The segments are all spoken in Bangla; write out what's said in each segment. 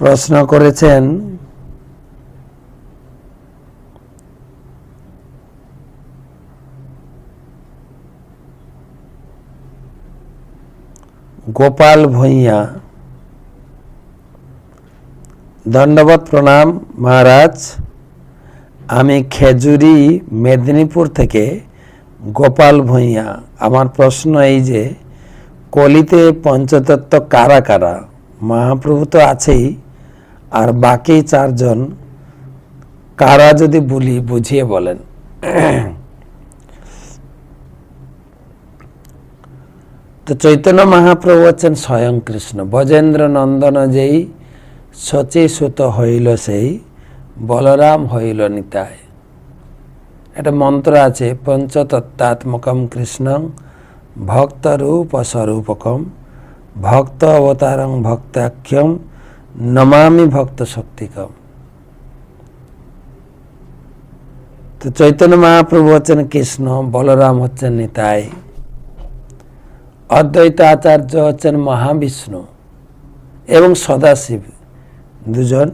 প্রশ্ন করেছেন, গোপাল ভূঁইয়া। দণ্ডবত প্রণাম, মহারাজ। আমি খেজুরি মেদিনীপুর থেকে গোপাল ভূঁইয়া। আমার প্রশ্ন এই যে, কলিতে পঞ্চতত্ত্ব কারা কারা? মহাপ্রভু তো আছেই। আর বাকি চারজন, কারা যদি বলি, বুঝিয়ে বলেন। তো চৈতন্য মহাপ্রভু হচ্ছেন স্বয়ং কৃষ্ণ। বজেন্দ্র নন্দন যেই সচি সুত হইল সেই, বলরাম হইল নিতায় একটা মন্ত্র আছে, পঞ্চতত্ত্বাত্মকম কৃষ্ণং ভক্তরূপ স্বরূপকম ভক্ত অবতারং ভক্তাখ্যম নমামি ভক্ত শক্তিকম। তো চৈতন্য মহাপ্রভু হচ্ছেন কৃষ্ণ, বলরাম হচ্ছেন নিতাই, অদ্বৈত আচার্য হচ্ছেন মহাবিষ্ণু এবং সদাশিব দুজন,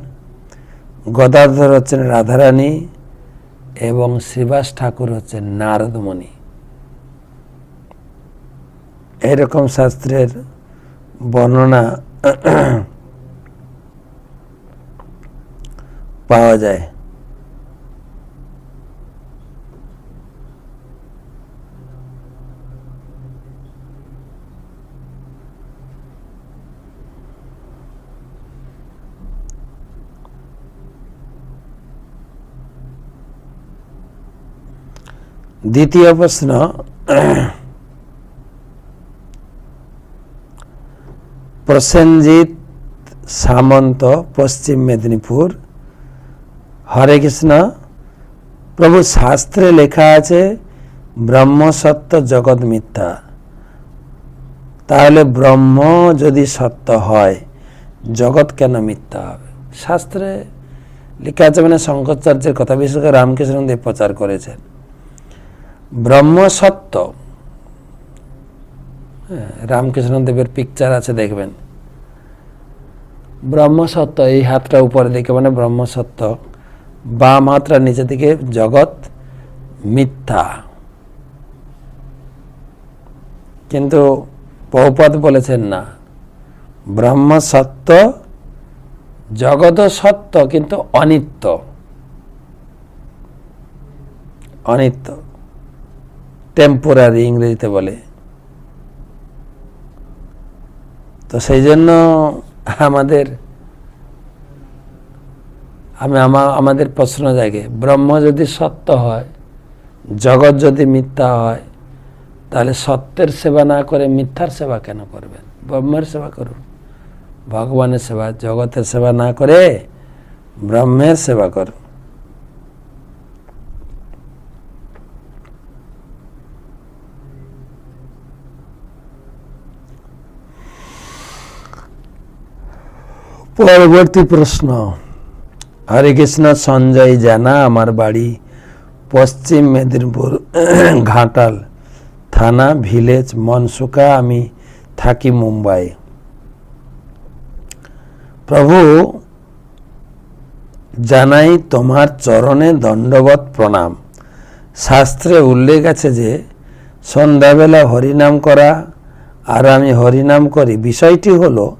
গদাধর হচ্ছেন রাধারানী এবং শ্রীবাস ঠাকুর হচ্ছেন নারদমণি। এরকম শাস্ত্রের বর্ণনা পাওয়া যায়। দ্বিতীয় প্রশ্ন প্রসেনজিৎ সামন্ত পশ্চিম মেদিনীপুর। হরে কৃষ্ণ। প্রভু শাস্ত্রে লেখা আছে ব্রহ্ম সত্য জগৎ মিথ্যা। তাহলে ব্রহ্ম যদি সত্য হয় জগৎ কেন মিথ্যা হবে? শাস্ত্রে লেখা আছে মানে শঙ্করাচার্যের কথা বিশেষ করে রামকৃষ্ণ দেব প্রচার করেছেন। ব্রহ্ম সত্য। হ্যাঁ, রামকৃষ্ণ দেবের পিকচার আছে দেখবেন। ব্রহ্ম সত্য এই হাতটা উপরে দিকে মানে ব্রহ্ম বাম হাতটা নিচে থেকে জগৎ মিথ্যা। কিন্তু বহুপদ বলেছেন না, ব্রহ্ম সত্য জগৎ সত্য, কিন্তু অনিত্য। অনিত্য টেম্পোরারি ইংরেজিতে বলে। তো সেই জন্য আমাদের আমি আমা- আমাদের প্রশ্ন জাগে, ব্রহ্ম যদি সত্য হয়, জগৎ যদি মিথ্যা হয়, তাহলে সত্যের সেবা না করে মিথ্যার সেবা কেন করবেন? ব্রহ্মের সেবা করুন। ভগবানের সেবা, জগতের সেবা না করে ব্রহ্মের সেবা করুন। পরবর্তী প্রশ্ন। হরে কৃষ্ণ, সঞ্জয় জানা, আমার বাড়ি পশ্চিম মেদিনীপুর, ঘাটাল থানা, ভিলেজ মনসুকা আমি থাকি মুম্বাই। প্রভু, জানাই তোমার চরণে দণ্ডবত প্রণাম। শাস্ত্রে উল্লেখ আছে যে, সন্ধ্যাবেলা হরিনাম করা আর আমি হরিনাম করি। বিষয়টি হলো,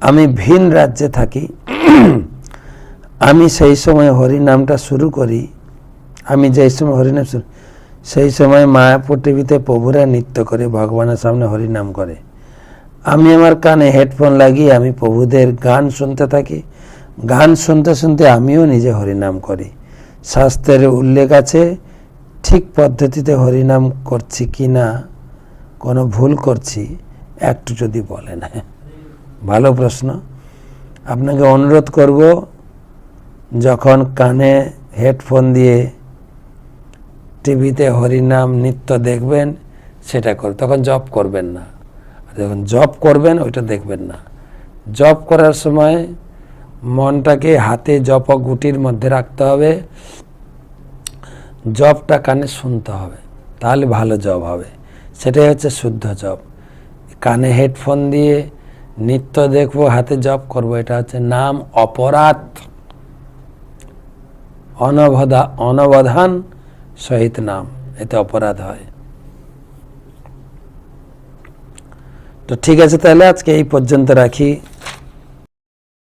আমি ভিন রাজ্যে থাকি আমি সেই সময় হরিনামটা শুরু করি। আমি যেই সময় হরিনাম শুরু সেই সময় মায়াপুর টিভিতে প্রভুরা নৃত্য করে ভগবানের সামনে হরিনাম করে। আমি আমার কানে হেডফোন লাগিয়ে আমি প্রভুদের গান শুনতে থাকি। গান শুনতে শুনতে আমিও নিজে হরিনাম করি। শাস্ত্রের উল্লেখ আছে, ঠিক পদ্ধতিতে হরিনাম করছি কি না, কোনো ভুল করছি, একটু যদি বলেন। ভালো প্রশ্ন। আপনাকে অনুরোধ করব যখন কানে হেডফোন দিয়ে টিভিতে হরিনাম নৃত্য দেখবেন, সেটা কর, তখন জব করবেন না। যখন জব করবেন, ওইটা দেখবেন না। জব করার সময় মনটাকে হাতে জপ গুটির মধ্যে রাখতে হবে। জবটা কানে শুনতে হবে, তাহলে ভালো জব হবে। সেটাই হচ্ছে শুদ্ধ জব কানে হেডফোন দিয়ে নৃত্য দেখব, হাতে জব করব, এটা হচ্ছে নাম অপরাধ। অনবধা, অনবধান সহিত নাম। এতে অপরাধ হয়। তো ঠিক আছে তাহলে আজকে এই পর্যন্ত রাখি।